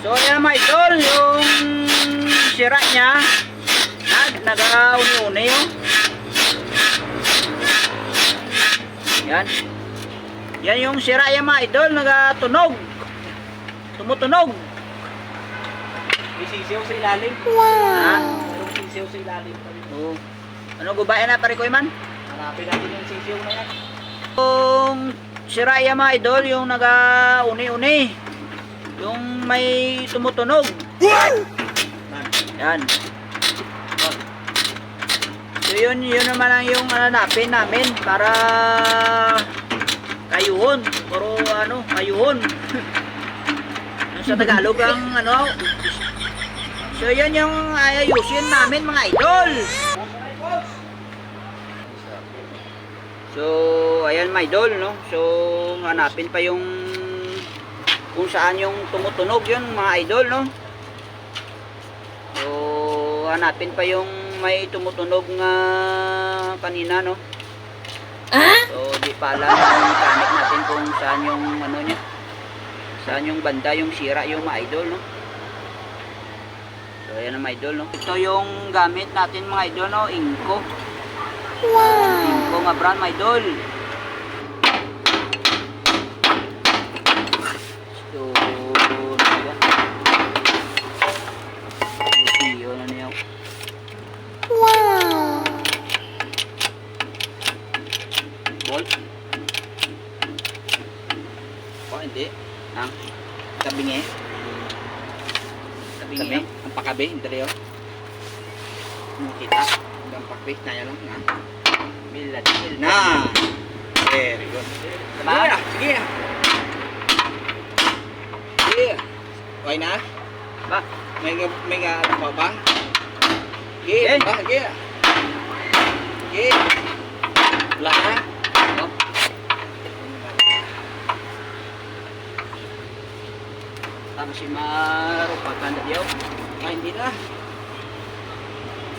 So ayan mga idol, yung sira niya, nag nag-uni-uni yung. Yan. Yan yung sira yan mga idol, nagatunog. Tumutunog. May sisiyaw sa ilalim. Ha? Merong sisiyaw sa ilalim. Oo. Ano gubayan na pare ko man? Hanapin natin yung sisiyaw na yan. Yung sira yan mga idol, yung nag-uni-uni. Yung may tumutunog. Yan. So yun, yun naman ang yung hanapin namin para kayuhon. Puro ano, kayuhon. yung sa Tagalog ang ano. So yun yung ayusin namin mga idol. So ayan mga idol no. So hanapin pa yung kung saan yung tumutunog yun mga idol no. So hanapin pa yung may tumutunog nga kanina no. So di pa alam yung mechanic natin kung saan yung ano niya. Saan yung banda yung sira yung mga idol no. So ayan ang mga idol no. Ito yung gamit natin mga idol no, Inco. Wow. Inco nga brand mga idol. So ayan. Yung ano niya. Bolt. Oh, hindi. Ang tabingi. Tabingi. Tabi. Ang pakabi. Hindi yun. Mo kita. Ang pakbi. Naya lang. Na. Bilad. Na. Very good. Diba? Sige na. Sige na. Sige. Okay na? Ba? May may nga ano pa ba? Sige. Ba? Sige. Sige. Wala na. Oh. Tapos si Maro pagkanda diyaw. Ay, hindi na.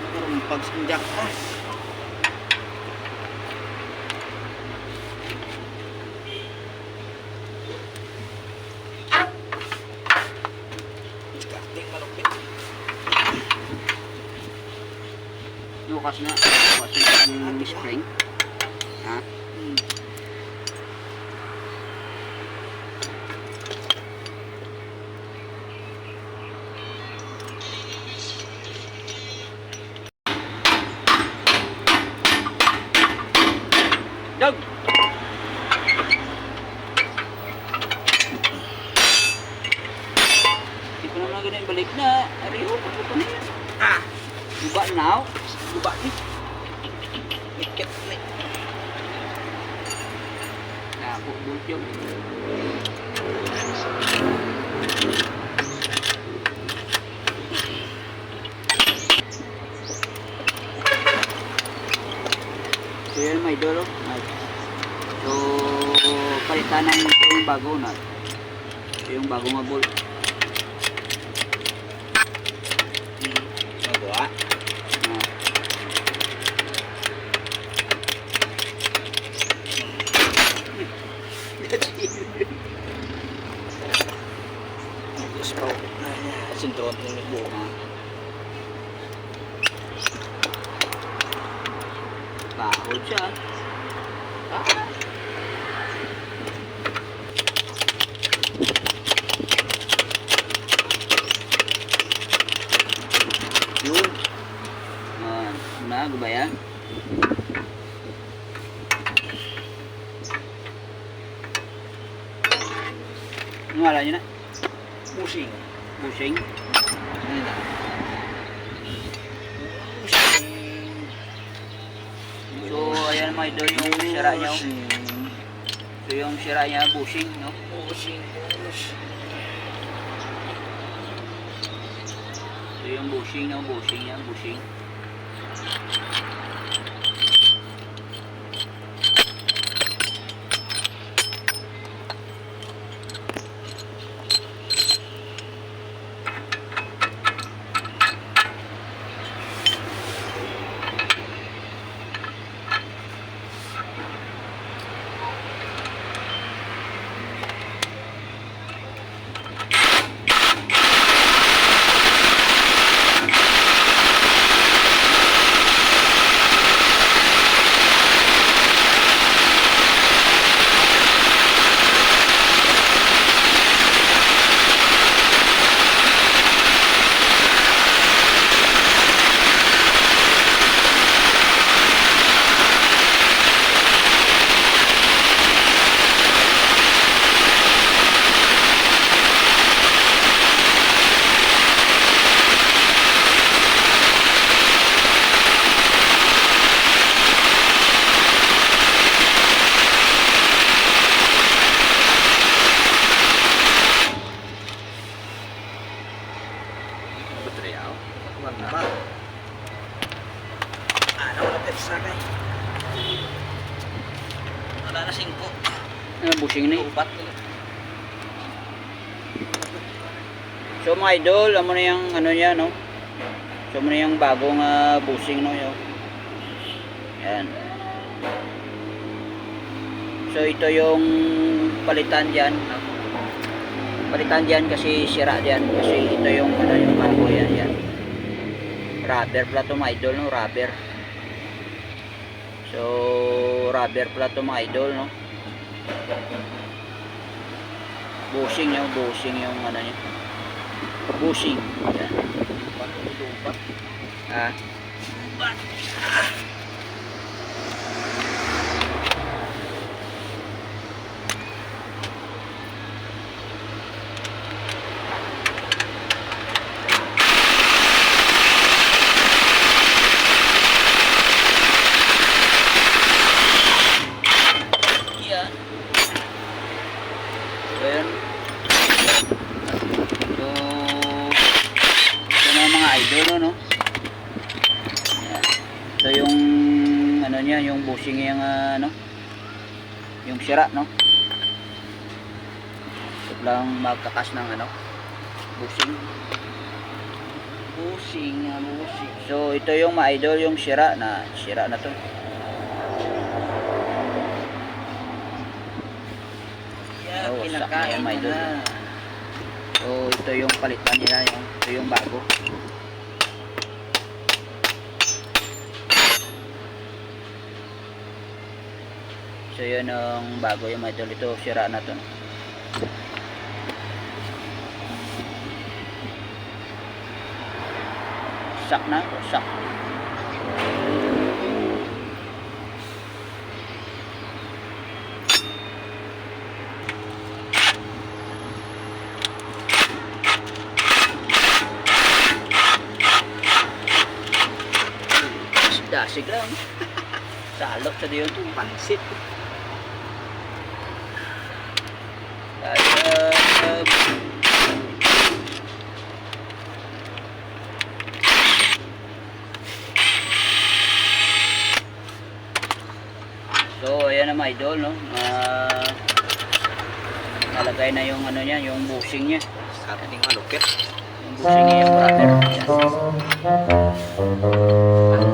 Nakaroon pagsinjak ka. Bukas na. Bukas na yung spring. Ha? Hmm. Dog! Hindi ko naman ganun balik na. Ariho, pagpupo na yan. Ah! Guba na ako. Guba ni. Ikit ni. Yung. So yun may. Ay. So palitan ng ito yung bago na. Ito yung bago nga bolt. Magawa. Ah. Diyos po. Sinturon mo ni buo. Ah. Bakod siya. Ah! Yun. Ah, na, gubayan. Ano nga nyo na? Pusing. Bushing. Ano na? Mga idol yung sira niya. oh. So, yung sira niya, bushing, no? Pusing. So, yung bushing, no? Bushing niya, bushing. Wala na singko. Ano, busing na eh. Upat. So mga idol, amo na yung ano niya, no? So amo na yung bagong ah, busing, no? Yo. Yan. So ito yung palitan diyan. Palitan diyan kasi sira diyan kasi ito yung ano yung bago yan, yan. Rubber pala to mga idol, no? Rubber. So rubber pala to mga idol, no? Busing yung busing yung ano niya. Busing. Yan. Ah. So, yan. So, ito na mga idol, no? Yan. Ito yung, ano niya, yung bushing yung, ano, yung sira, no? Ito lang magkakas ng, ano, bushing. Bushing, bushing. So, ito yung mga idol, yung sira na, sira na to. Oh, wasak na idol. So, ito yung palitan nila, yung, ito yung bago. So, yun ang bago yung idol. Ito, sira na to. Sak na, sak. Dasig lang. Salok sa diyon to. Pansit. Dahil, So, ayan na mga idol, no? Ah, nalagay na yung ano niya, yung bushing niya. Sa ating malupit. Yung bushing niya, yung rubber. Ayan.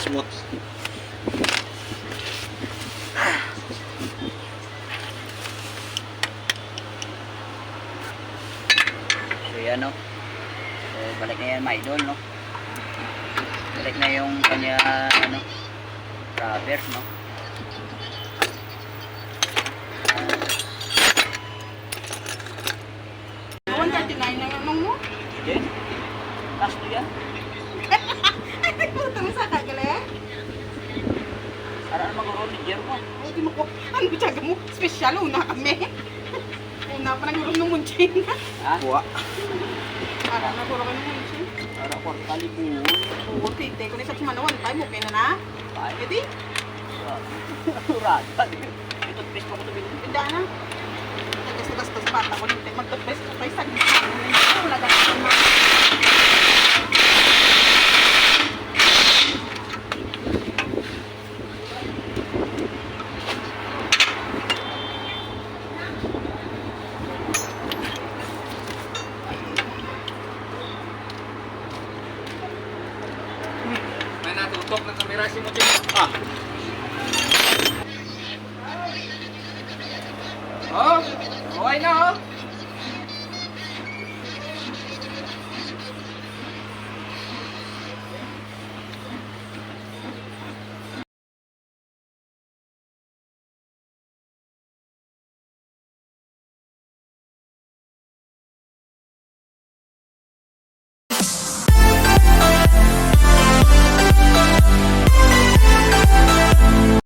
Para smooth. So yan no. So balik na yan mga idol no. Balik na yung kanya ano rubber no. One thirty nine na nga nung mo. Hindi. Kasto yan. Ay, puto mo sa kagala. Para naman magkaroon ni Jerman. Ay, di mo ko. Ano ba tiyaga mo? Special, una kami. Una pa nagulong ng munchin. Ha? Buwa. Para nagulong ng munchin. Para ko kalibuon. Oo, tite ko na sa sumanuan. Tayo mo, kaya na na. Ay, Pwede? Rada. Ito twist mo ko ito. Pwede na. Nagkas-gastos bata ko. Nintay magtagpes ko. Pay sa gitna. Wala ka na. Natutok ng kamera si Mochi. Ah. Oh, okay na oh.